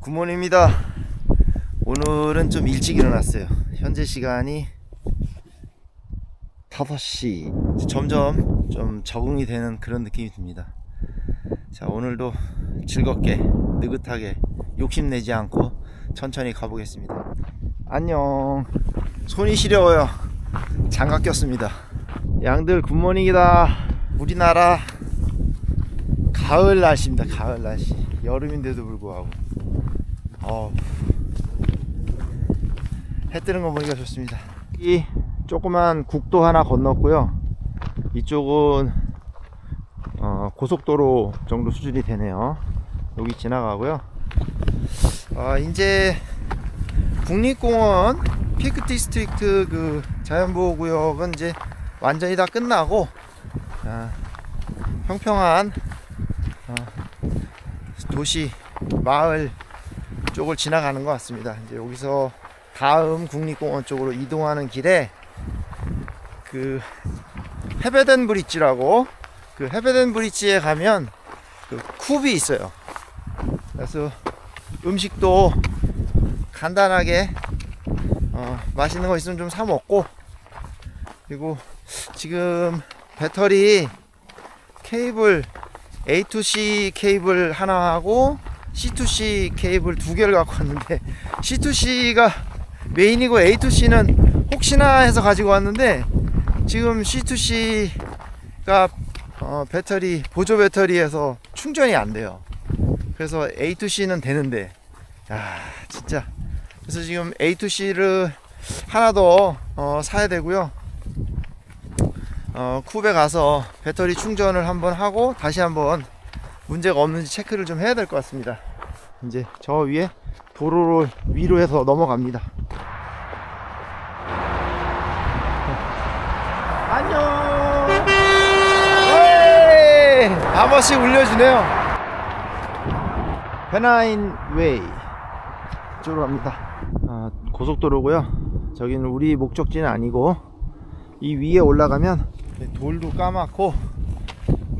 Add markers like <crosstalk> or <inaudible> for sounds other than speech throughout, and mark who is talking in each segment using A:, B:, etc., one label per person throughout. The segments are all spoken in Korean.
A: 굿모닝입니다. 오늘은 좀 일찍 일어났어요. 현재 시간이 5시. 점점 좀 적응이 되는 그런 느낌이 듭니다. 자, 오늘도 즐겁게, 느긋하게, 욕심내지 않고 천천히 가보겠습니다. 안녕. 손이 시려워요. 장갑 꼈습니다. 양들 굿모닝이다. 우리나라 가을 날씨입니다. 가을 날씨. 여름인데도 불구하고. 어. 해 뜨는 거 보니까 좋습니다. 이 조그만 국도 하나 건넜고요. 이쪽은 어, 고속도로 정도 수준이 되네요. 여기 지나가고요. 아, 이제 국립공원 피크 디스트릭트 그 자연보호구역은 이제 완전히 다 끝나고 아, 평평한 어, 도시 마을 쪽을 지나가는 것 같습니다. 이제 여기서 다음 국립공원 쪽으로 이동하는 길에 그 헤베덴 브릿지라고 그 헤베덴 브릿지에 가면 그 쿱이 있어요. 그래서 음식도 간단하게 어, 맛있는 거 있으면 좀 사 먹고 그리고 지금 배터리 케이블 A2C 케이블 하나 하고 C2C 케이블 두 개를 갖고 왔는데 C2C가 메인이고 A2C는 혹시나 해서 가지고 왔는데 지금 C2C가 어, 배터리 보조 배터리에서 충전이 안 돼요. 그래서 A2C는 되는데 야 진짜 그래서 지금 A2C를 하나 더 어, 사야 되고요. 어, 쿱에 가서 배터리 충전을 한번 하고 다시 한번 문제가 없는지 체크를 좀 해야 될 것 같습니다. 이제 저 위에 도로를 위로 해서 넘어갑니다. 안녕. 웨이! 한 번씩 울려주네요. 페나인 웨이 이쪽으로 갑니다. 아, 고속도로고요. 저기는 우리 목적지는 아니고 이 위에 올라가면 돌도 까맣고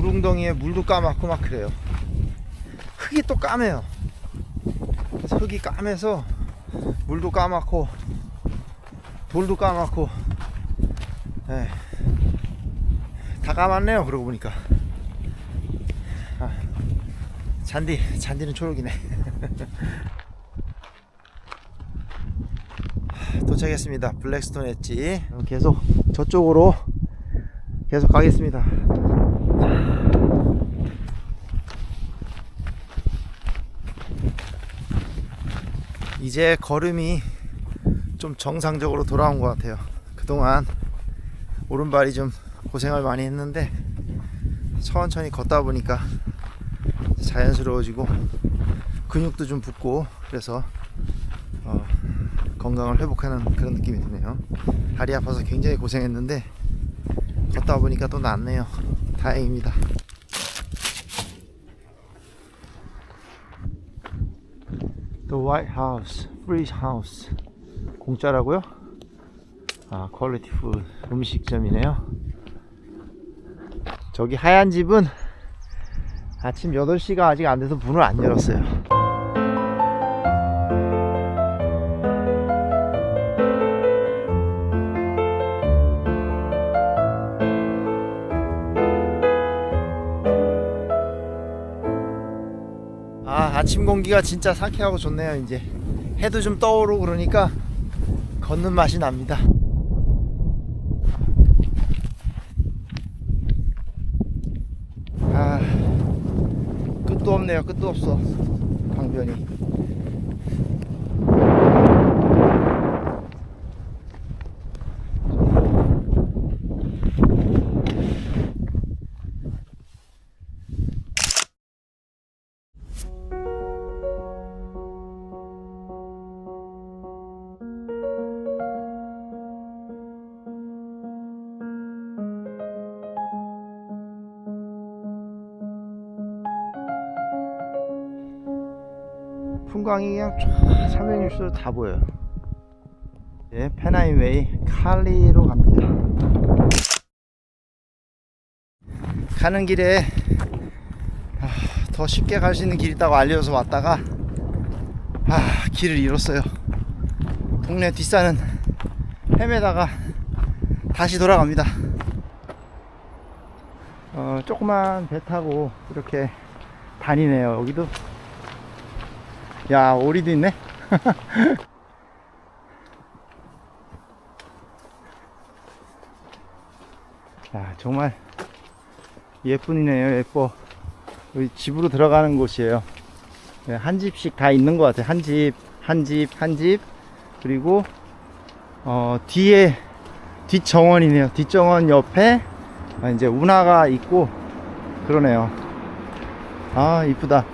A: 물웅덩이에 물도 까맣고 막 그래요. 흙이 또 까매요. 그래서 흙이 까매서 물도 까맣고 돌도 까맣고 예. 다 까맣네요. 그러고 보니까 아, 잔디 잔디는 초록이네. <laughs> 도착했습니다. 블랙스톤 엣지. 계속 저쪽으로 계속 가겠습니다. 이제 걸음이 좀 정상적으로 돌아온 것 같아요. 그동안 오른발이 좀 고생을 많이 했는데 천천히 걷다 보니까 자연스러워지고 근육도 좀 붙고 그래서 어, 건강을 회복하는 그런 느낌이 드네요. 다리 아파서 굉장히 고생했는데 걷다 보니까 또 낫네요. 다행입니다. The White House, Free House. 공짜라고요? 아, 퀄리티 푸드 음식점이네요. 저기 하얀 집은 아침 8시가 아직 안 돼서 문을 안 열었어요. 아, 아침 공기가 진짜 상쾌하고 좋네요, 이제. 해도 좀 떠오르고 그러니까 걷는 맛이 납니다. 아, 끝도 없네요, 끝도 없어. 강변이. 풍광이 그냥 쫙 360도 다 보여요. 예, 페나인웨이 칼리로 갑니다. 가는 길에 아, 더 쉽게 갈 수 있는 길 있다고 알려줘서 왔다가 아 길을 잃었어요 동네 뒷산은 헤매다가 다시 돌아갑니다 어, 조그만 배 타고 이렇게 다니네요 여기도 야 오리도 있네? <laughs> 야 정말 예쁜이네요 예뻐. 여기 집으로 들어가는 곳이에요. 네, 한 집씩 다 있는 것 같아요. 한 집 한 집 한 집. 그리고 어 뒤에 뒷정원이네요. 뒷정원 옆에 아, 이제 운하가 있고 그러네요. 아 이쁘다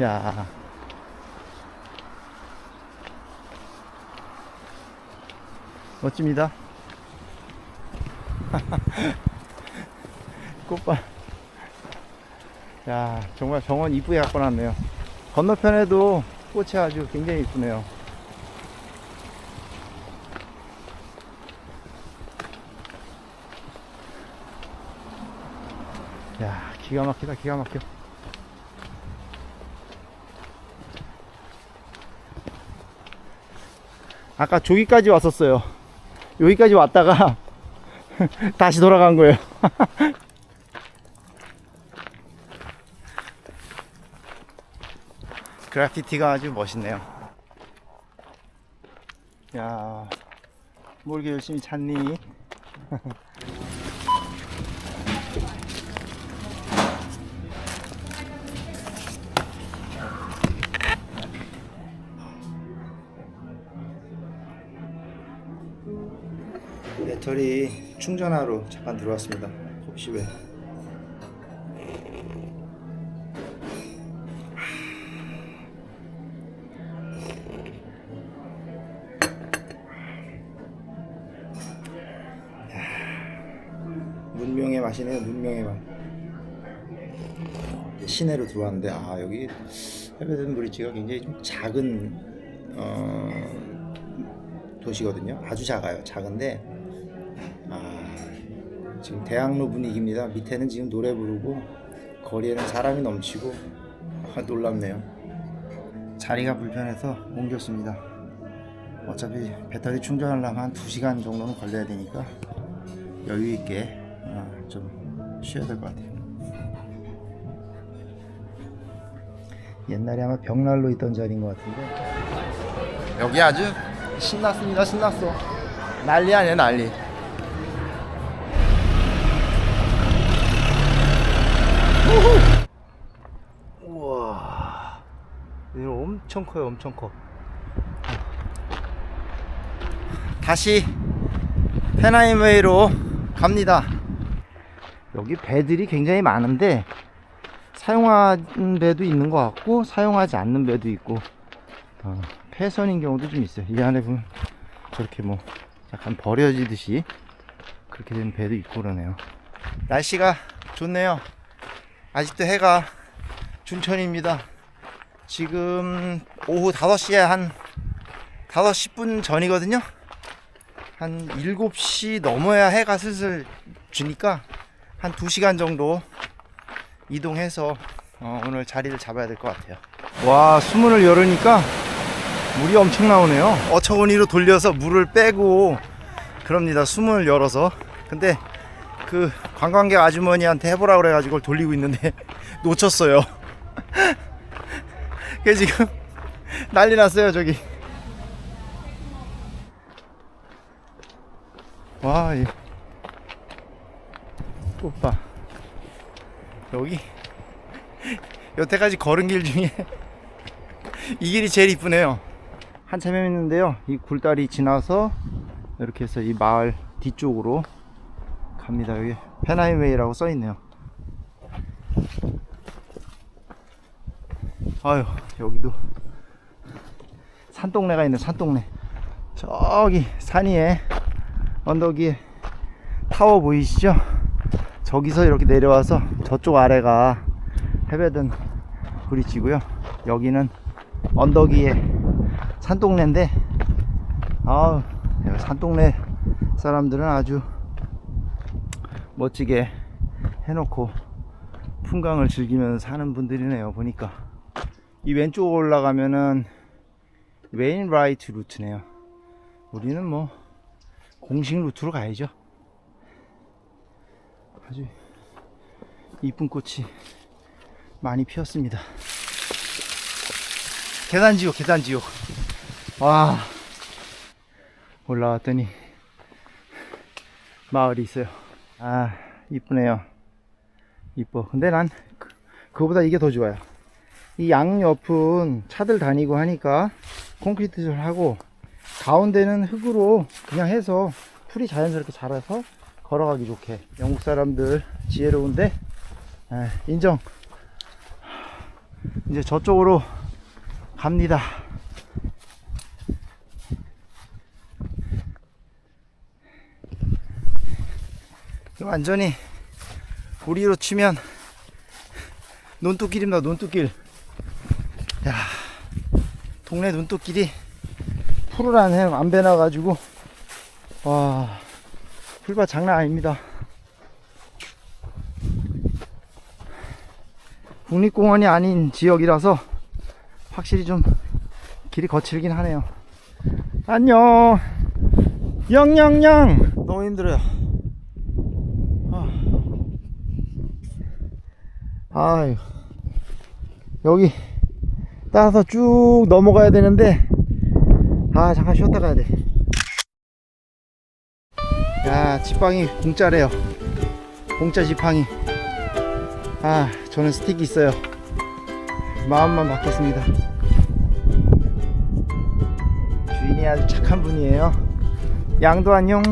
A: 야. 멋집니다. <laughs> 꽃밭 야 정말 정원 이쁘게 갖고 놨네요. 건너편에도 꽃이 아주 굉장히 이쁘네요. 야 기가 막히다 기가 막혀 아까 저기까지 왔었어요. 여기까지 왔다가 <laughs> 다시 돌아간 거예요. <laughs> 그래피티가 아주 멋있네요. 야, 뭘 이렇게 열심히 찾니? <laughs> 배터리 충전하러 잠깐 들어왔습니다. 컵십에. 문명의 맛이네요. 문명의 맛. 시내로 들어왔는데 아 여기 헤베든 브리지가 굉장히 좀 작은 어, 도시거든요. 아주 작아요. 작은데 아, 지금 대학로 분위기입니다. 밑에는 지금 노래 부르고 거리에는 사람이 넘치고 아, 놀랍네요. 자리가 불편해서 옮겼습니다. 어차피 배터리 충전하려면 한 2시간 정도는 걸려야 되니까 여유 있게 아, 좀 쉬어야 될 것 같아요. 옛날에 아마 벽난로 있던 자리인 것 같은데 여기 아주 신났습니다. 신났어. 난리 아니야 난리. 우와. 이거 엄청 커요. 엄청 커. 다시 페나임웨이로 갑니다. 여기 배들이 굉장히 많은데 사용하는 배도 있는 것 같고 사용하지 않는 배도 있고 어, 폐선인 경우도 좀 있어요. 이 안에 보면 저렇게 뭐 약간 버려지듯이 그렇게 된 배도 있고 그러네요. 날씨가 좋네요. 아직도 해가 중천입니다. 지금 오후 5시에 한 5시 10분 전이거든요. 한 7시 넘어야 해가 슬슬 지니까 한 2시간 정도 이동해서 어, 오늘 자리를 잡아야 될 것 같아요. 와, 수문을 열으니까 물이 엄청 나오네요. 어처구니로 돌려서 물을 빼고 그럽니다. 수문을 열어서. 근데 그 관광객 아주머니한테 해보라 그래가지고 돌리고 있는데 <laughs> 놓쳤어요. <laughs> 그 지금 <laughs> 난리 났어요 저기. 와, 이 꽃봐. 여기 여태까지 걸은 길 중에 이 길이 제일 이쁘네요. 한참 헤맸는데요. 이 굴다리 지나서 이렇게 해서 이 마을 뒤쪽으로 갑니다. 여기 페나임웨이라고 써 있네요. 아유, 여기도 산동네가 있네. 산동네. 저기 산 위에 언덕 위에 타워 보이시죠? 저기서 이렇게 내려와서 저쪽 아래가 해베든 브릿지고요. 여기는 언덕 위에 산동네인데 아우 산동네 사람들은 아주 멋지게 해놓고 풍광을 즐기면서 사는 분들이네요 보니까 이 왼쪽 올라가면은 웨인라이트 루트네요. 우리는 뭐 공식 루트로 가야죠. 아주 이쁜 꽃이 많이 피었습니다. 계단 지옥, 계단 지옥. 와, 올라왔더니 마을이 있어요. 아, 이쁘네요. 이뻐. 근데 난 그, 그거보다 이게 더 좋아요. 이 양옆은 차들 다니고 하니까 콘크리트를 하고 가운데는 흙으로 그냥 해서 풀이 자연스럽게 자라서 걸어가기 좋게 영국 사람들 지혜로운데 에, 인정 이제 저쪽으로 갑니다 완전히 우리로 치면 논뚝길입니다 논뚝길. 야 동네 논뚝길이 푸르란 해 안 배나가지고. 와 풀밭 장난 아닙니다. 국립공원이 아닌 지역이라서 확실히 좀 길이 거칠긴 하네요. 안녕! 영영영! 너무 힘들어요 아. 아유 여기 따라서 쭉 넘어가야 되는데 아 잠깐 쉬었다 가야 돼 야 지팡이 공짜래요. 공짜 지팡이. 아 저는 스틱이 있어요. 마음만 받겠습니다. 주인이 아주 착한 분이에요. 양도 안녕